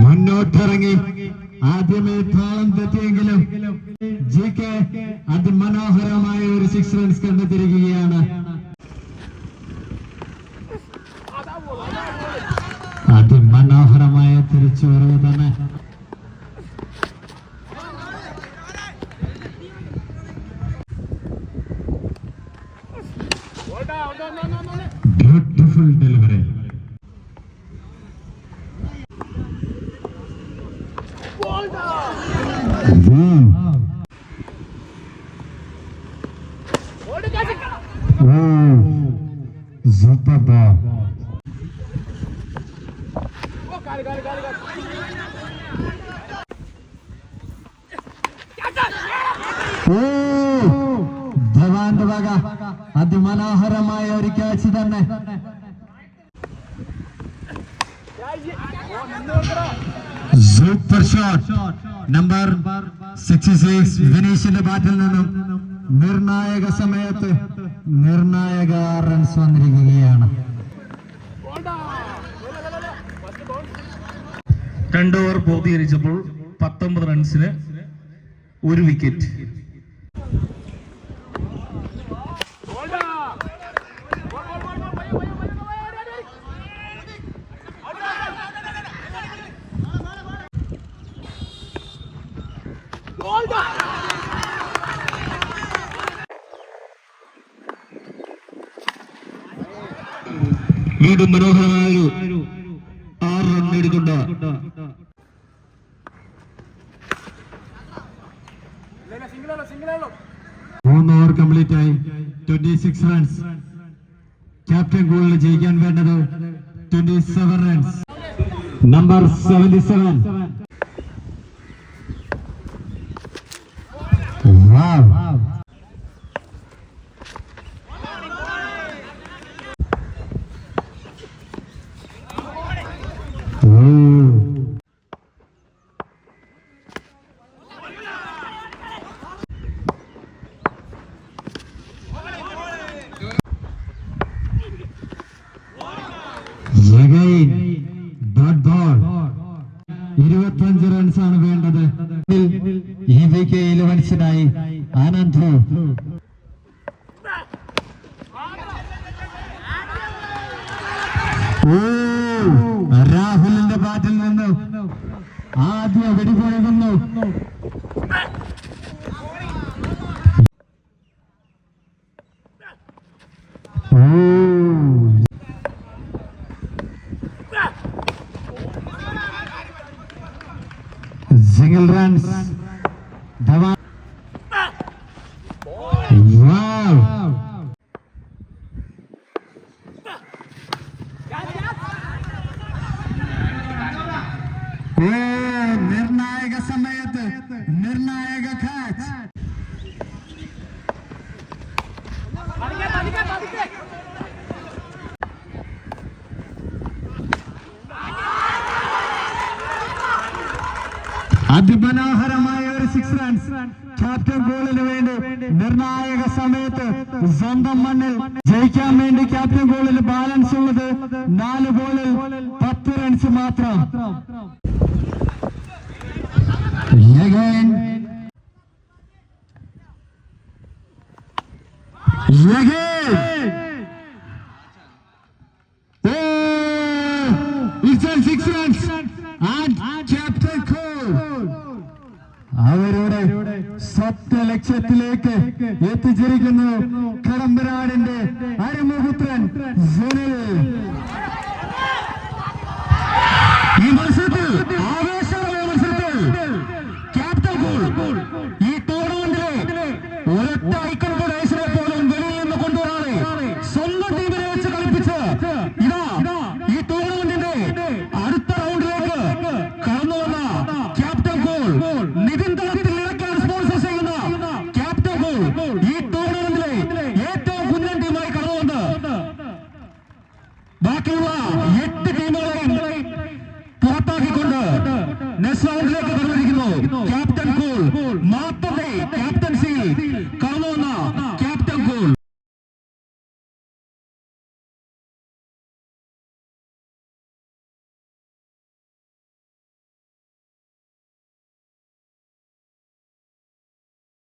മുന്നോട്ടിറങ്ങി. ആദ്യമേ താളം തെറ്റിയെങ്കിലും G K അതിമനോഹരമായ ഒരു സിക്സ് റൺസ് കണ്ടെത്തിയിരിക്കുകയാണ്. അതിമനോഹരമായ തിരിച്ചുവരവ് തന്നെ. Beautiful delivery Super ball. ഓ ധവാന്റെ വക. അതിമനോഹരമായ ഒരു ക്യാച്ച് തന്നെ. Super shot number sixty six വിനീഷിന്റെ ബാറ്റിൽ നിന്നും നിർണായക സമയത്ത് നിർണായക റൺസ് വന്നിരിക്കുകയാണ്. രണ്ട് ഓവർ പൂർത്തീകരിച്ചപ്പോൾ പത്തൊമ്പത് റൺസിന് ഒരു വിക്കറ്റ്. വീണ്ടും മനോഹരമായ ഒരു നേടിക്കൊണ്ട് മൂന്ന് ഓവർ കംപ്ലീറ്റ് ആയി. ട്വന്റി സിക്സ് റൺസ് ക്യാപ്റ്റൻ ഗോളിൽ ജയിക്കാൻ വേണ്ടത് twenty seven runs number seventy seven Again, ഇലവൻസിനായി ആനന്ദ് രാഹുലിന്റെ ബാറ്റിൽ നിന്ന് ആദ്യ വെടിപൊഴുകുന്നു ഓ single runs. Dhawan. Wow. ഓ നിർണായക സമയത്ത് നിർണായക കാച്ച് അതിമനോഹരമായ ഒരു സിക്സ് റൺസ് ക്യാപ്റ്റൻ ഗോളിന് വേണ്ടി നിർണായക സമയത്ത് സ്വന്തം മണ്ണിൽ ജയിക്കാൻ വേണ്ടി ക്യാപ്റ്റൻ ഗോളിൽ ബാലൻസ് ഉള്ളത് നാല് ബോളിൽ പത്ത് റൺസ് മാത്രം. Again. Again. Oh, it's a six runs. And Captain Cole. അവരുടെ സ്വപ്ന ലക്ഷ്യത്തിലേക്ക് എത്തിച്ചിരിക്കുന്നു കടമ്പനാടിന്റെ അരിമുപുത്രൻ സുനിൽ ഈ നെക്സ്റ്റ് റൗണ്ടിലേക്ക് കടന്നിരിക്കുന്നു ക്യാപ്റ്റൻ കൂൾ